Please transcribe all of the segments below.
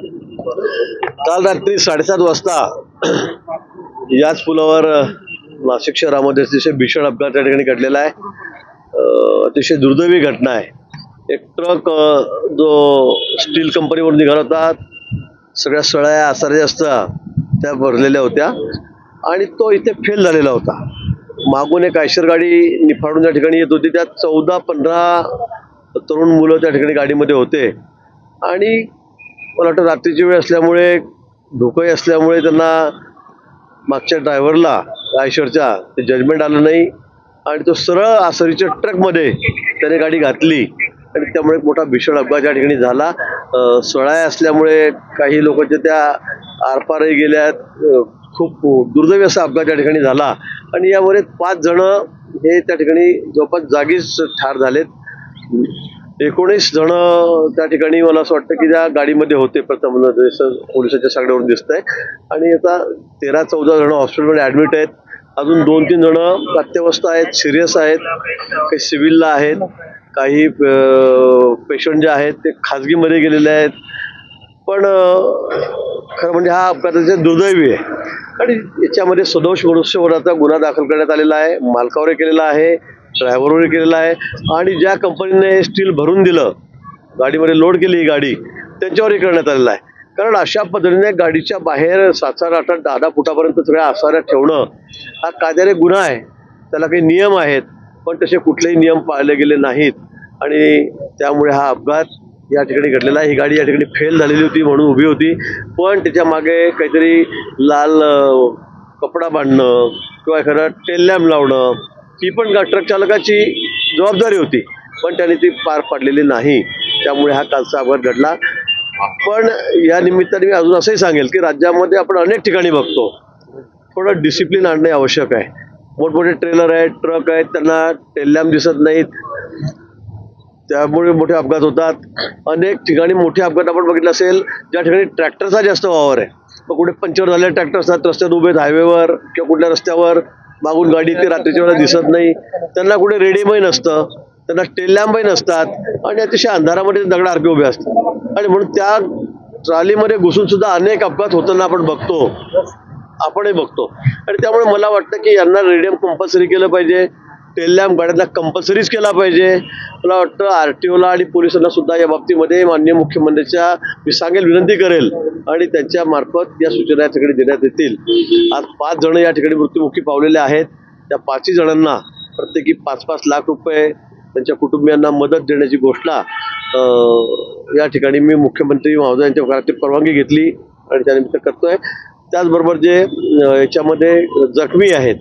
काल रात्री साडेसात वाजता याच पुलावर नाशिक शहरामध्ये अतिशय भीषण अपघात त्या ठिकाणी घडलेला आहे. अतिशय दुर्दैवी घटना आहे. एक ट्रक जो स्टील कंपनीवर निघाला होता सगळ्या सळ्या आसाऱ्या असता त्या भरलेल्या होत्या आणि तो इथे फेल झालेला होता. मागून एक आयशर गाडी निफाडून त्या ठिकाणी येत होती. त्यात चौदा पंधरा तरुण मुलं त्या ठिकाणी गाडीमध्ये होते. आणि मला वाटतं रात्रीची वेळ असल्यामुळे धोकंही असल्यामुळे त्यांना मागच्या ड्रायव्हरला आयशरच्या ते जजमेंट आलं नाही. आणि तो सरळ आसरीच्या ट्रकमध्ये त्याने गाडी घातली. आणि त्यामुळे मोठा भीषण अपघात या ठिकाणी झाला. सळाय असल्यामुळे काही लोकांच्या त्या आरपारही गेल्यात खूप दुर्दैवी असा अपघात या ठिकाणी झाला. आणि यामध्ये पाच जण हे त्या ठिकाणी जवळपास जागीच ठार झालेत. एकोणीस जण त्या ठिकाणी मला असं वाटतं की त्या गाडीमध्ये होते. प्रथम म्हणजे जसं पोलिसांच्या सगळ्यावरून दिसत आहे आणि आता तेरा चौदा जण हॉस्पिटलमध्ये ऍडमिट आहेत. अजून दोन तीन जण अत्यवस्थ आहेत सिरियस आहेत. काही सिव्हिलला आहेत. काही पेशंट जे आहेत ते खाजगीमध्ये गेलेले आहेत. पण खरं म्हणजे हा अपघाताचे दुर्दैवी आहे. आणि याच्यामध्ये सदोष मनुष्यवधाचा गुन्हा दाखल करण्यात आलेला आहे. मालकावरही केलेला आहे. ड्रायव्हरवर केलेला आहे. आणि ज्या कंपनीने स्टील भरून दिलं गाडीमध्ये लोड केली ही गाडी त्यांच्यावरही करण्यात आलेला आहे. कारण अशा पद्धतीने गाडीच्या बाहेर सात सात आठ आठ दहा दहा फुटापर्यंत सगळ्या आसाऱ्या ठेवणं हा कायद्याने गुन्हा आहे. त्याला काही नियम आहेत पण तसे कुठलेही नियम पाळले गेले नाहीत. आणि त्यामुळे हा अपघात या ठिकाणी घडलेला आहे. ही गाडी या ठिकाणी फेल झालेली होती म्हणून उभी होती. पण त्याच्यामागे काहीतरी लाल कपडा बांधणं किंवा एखादा टेल लावणं ही पण ट्रक चालकाची जबाबदारी होती पण त्याने ती पार पाडलेली नाही. त्यामुळे हा कालचा अपघात घडला. पण या निमित्ताने मी अजून असंही सांगेल की राज्यामध्ये आपण अनेक ठिकाणी बघतो थोडं डिसिप्लिन आणणे आवश्यक आहे. मोठमोठे ट्रेलर आहेत ट्रक आहेत त्यांना टेल्लॅम दिसत नाहीत. त्यामुळे मोठे अपघात होतात. अनेक ठिकाणी मोठे अपघात आपण बघितलं असेल ज्या ठिकाणी ट्रॅक्टरचा जास्त वावर आहे. मग कुठे पंक्चर झाले ट्रॅक्टर असतात रस्त्यात उभे आहेत हायवेवर किंवा कुठल्या रस्त्यावर मागून गाडी ते रात्रीच्या वेळेला दिसत नाही. त्यांना कुठे रेडियमही नसतं. त्यांना टेलॅम्पही नसतात. आणि अतिशय अंधारामध्ये दगड दगडासारखे उभे असतात. आणि म्हणून त्या ट्रॉलीमध्ये घुसून सुद्धा अनेक अपघात होताना आपण बघतो. आपणही बघतो. आणि त्यामुळे मला वाटतं की यांना रेडियम कंपल्सरी केलं पाहिजे. टेलॅम्प गाड्यांना कंपल्सरीच केला पाहिजे. मला वाटतं आर टी ओला आणि पोलिसांना सुद्धा या बाबतीमध्ये माननीय मुख्यमंत्र्यांच्या मी सांगेल विनंती करेल आणि त्यांच्या मार्फत या सूचना या ठिकाणी देण्यात येतील. आज पाच जण या ठिकाणी मृत्युमुखी पावलेले आहेत. त्या पाचही जणांना प्रत्येकी पाच पाच लाख रुपये त्यांच्या कुटुंबियांना मदत देण्याची घोषणा या ठिकाणी मी मुख्यमंत्री महोदयांच्या घराची परवानगी घेतली आणि त्यानिमित्त करतोय. त्याचबरोबर जे याच्यामध्ये जखमी आहेत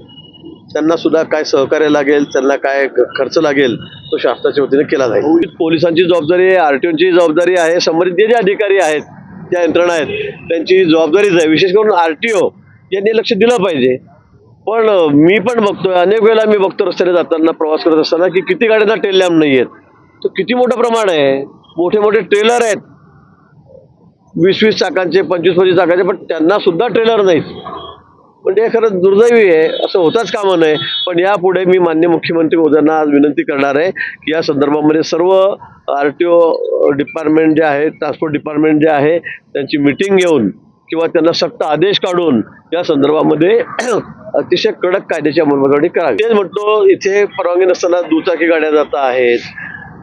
त्यांना सुद्धा काय सहकार्य लागेल त्यांना काय खर्च लागेल तो शासनाच्या वतीने केला जाईल. पोलिसांची जबाबदारी आहे आरटीओची जबाबदारी आहे संबंधित जे जे अधिकारी आहेत ज्या यंत्रणा आहेत त्यांची जबाबदारीच आहे. विशेष करून आरटीओ यांनी लक्ष दिलं पाहिजे. पण मी पण बघतोय अनेक वेळेला मी बघतो रस्त्याने जाताना प्रवास करत असताना की किती गाड्यांना टेल लॅम्प नाही आहेत तो किती मोठं प्रमाण आहे? मोठे मोठे ट्रेलर आहेत. वीस वीस चाकांचे पंचवीस पंचवीस चाकांचे पण त्यांना सुद्धा ट्रेलर नाहीत. पण हे खरंच दुर्दैवी आहे. असं होताच कामा नये पण यापुढे मी मान्य मुख्यमंत्री महोदयांना आज विनंती करणार आहे की या संदर्भामध्ये सर्व आर टी ओ डिपार्टमेंट जे आहे ट्रान्सपोर्ट डिपार्टमेंट जे आहे त्यांची मिटिंग घेऊन किंवा त्यांना सक्त आदेश काढून या संदर्भामध्ये अतिशय कडक कायद्याची अंमलबजावणी करावी. तेच म्हणतो इथे परवानगी नसताना दुचाकी गाड्या जात आहेत.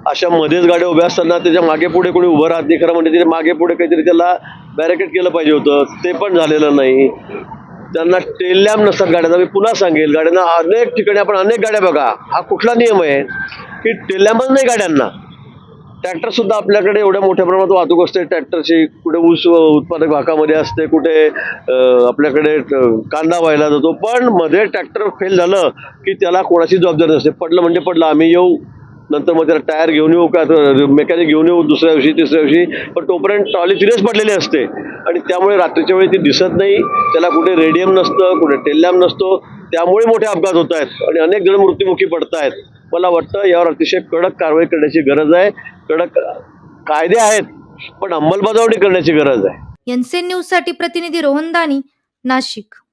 अशा मध्येच गाड्या उभ्या असताना त्याच्यामागे पुढे कोणी उभं राहत नाही. खरं म्हणजे तिथे मागे पुढे काहीतरी त्याला बॅरिकेड केलं पाहिजे होतं. ते पण झालेलं नाही. त्यांना टेलॅम नसतात गाड्यांना. मी पुन्हा सांगेल गाड्यांना अनेक ठिकाणी आपण अनेक गाड्या बघा. हा कुठला नियम आहे? की टेलॅमच नाही गाड्यांना. ट्रॅक्टर सुद्धा आपल्याकडे एवढ्या मोठ्या प्रमाणात वाहतूक असते. ट्रॅक्टरची कुठे ऊस उत्पादक भागामध्ये असते कुठे आपल्याकडे कांदा व्हायला जातो. पण मध्ये ट्रॅक्टर फेल झालं की त्याला कोणाची जबाबदारी नसते. पडलं म्हणजे पडलं. आम्ही येऊ नंतर मग त्याला टायर घेऊन येऊ का? मेकॅनिक घेऊन येऊ दुसऱ्या दिवशी तिसऱ्या दिवशी. पण तोपर्यंत ट्रॉली तिथेच पडलेली असते. आणि त्यामुळे रात्रीच्या वेळी ती दिसत नाही. त्याला कुठे रेडियम नसतं कुठे टेलॅम नसतो. त्यामुळे मोठे अपघात होत आहेत. आणि अनेक जण मृत्युमुखी पडत आहेत. मला वाटतं यावर अतिशय कडक कारवाई करण्याची गरज आहे. कडक कायदे आहेत पण अंमलबजावणी करण्याची गरज आहे. एनसीएन न्यूजसाठी प्रतिनिधी रोहन दानी नाशिक.